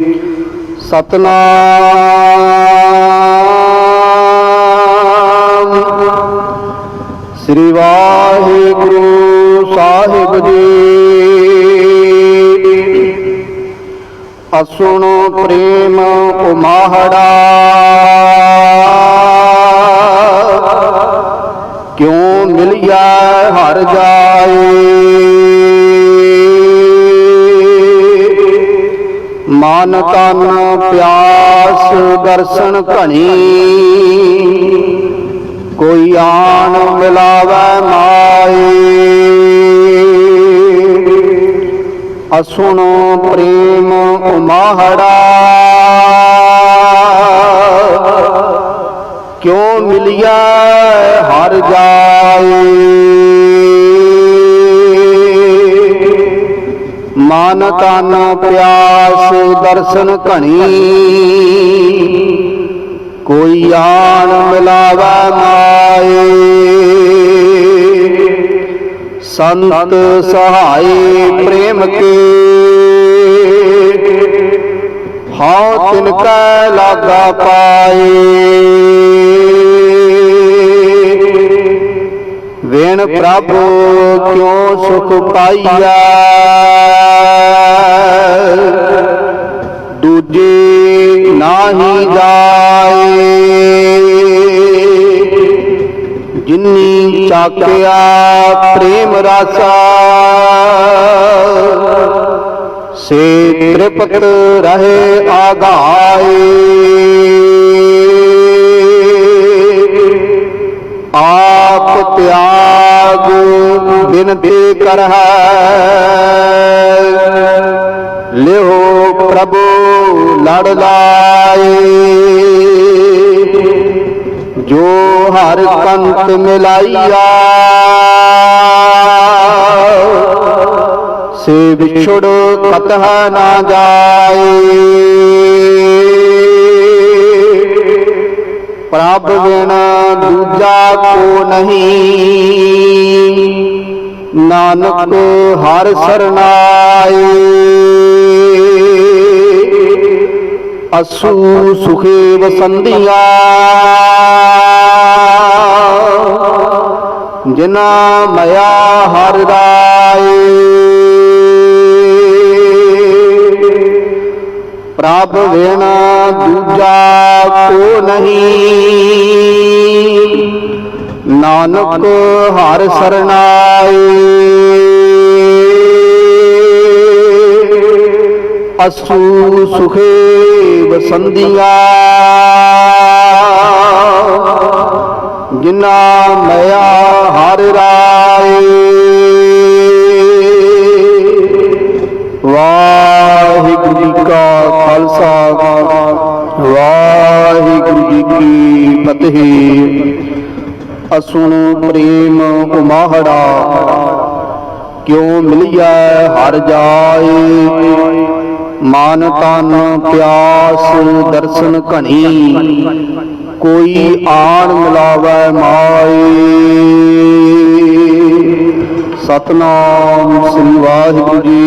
ਸਤਨਾਮ। ਸ੍ਰੀ ਵਾਹਿਗੁਰੂ ਸਾਹਿਬ ਜੀ। ਅਸੁਣੋ ਪ੍ਰੇਮ ਉਮਾਹੜਾ। ਕਿਉਂ ਮਿਲਿਆ ਹਰ ਜਾਏ? ਮਨ ਤਨ ਪਿਆਸ ਦਰਸ਼ਨ ਘਣੀ। ਕੋਈ ਆਣ ਮਿਲਾਵੈ ਮਾਈ ਅਸੁਣੋ ਪ੍ਰੇਮ ਉਮਾਹੜਾ। ਕਿਉ ਮਿਲਿਆ ਹਰ ਜਾਏ। ਮਨ ਤਨ ਪਿਆਸ, ਦਰਸ਼ਨ ਘਣੀ। ਕੋਈ ਆਣ ਮਿਲਾਵਾ ਮਾਏ। ਸੰਤ ਸਹਾਈ ਪ੍ਰੇਮ ਕੇ। ਹਉ ਤਿਨ ਕੈ ਲਾਗਾ ਪਾਏ। ਵੇਣ ਪ੍ਰਭ ਕਿਉ ਸੁਖ ਪਾਈਆ ਦੂਜੀ ਨਾਹੀ ਜਾਏ ਜਿਨੀ ਚਾਕਿਆ ਪ੍ਰੇਮ ਰਾਸਾ ਸੇ ਤ੍ਰਿਪਤ ਰਹੇ ਆਗਾਏ। ਆਪ ਤਿਆਗ ਬਿਨਤੀ ਕਰਹਿ। ਪ੍ਰਭੂ ਲੜ ਲਾਏ। ਜੋ ਹਰ ਕੰਤ ਮਿਲਾਈਆ, ਸੇ ਵਿਛੜ ਕਤਹ ਨਾ ਜਾਏ। ਪ੍ਰਭ ਬਿਨ ਦੂਜਾ ਕੋ ਨਹੀਂ, ਨਾਨਕ ਹਰ ਸਰਨਾਏ। ਅਸੂ ਸੁਖੇ ਵਸੰਦੀਆਂ ਜਿਨਾ ਮਇਆ ਹਰ ਰਾਏ। ਪ੍ਰਭ ਵੇਣਾ ਦੂਜਾ ਕੋ ਨਹੀਂ। ਨਾਨਕ ਹਰ ਸਰਨਾਏ ਅਸੂ ਸੁਖੇ ਵਸੰਦੀਆਂ। ਜਿਨਾ ਮਇਆ ਹਰ ਰਾਏ। ਵਾਹਿਗੁਰੂ ਜੀ ਕਾ ਖਾਲਸਾ। ਵਾਹਿਗੁਰੂ ਜੀ ਕੀ ਫਤਿਹ। ਅਸੁਣ ਪ੍ਰੇਮ ਉਮਾਹੜਾ ਕਿਉ ਮਿਲਿਆ ਹਰ ਜਾਏ? ਮਨ ਤਨ ਪਿਆਸ ਦਰਸ਼ਨ ਘਣੀ ਕੋਈ ਆਣ ਮਿਲਾਵੈ ਮਾਏ। ਸਤਨਾਮ ਸ੍ਰੀ ਵਾਹਿਗੁਰੂ ਜੀ।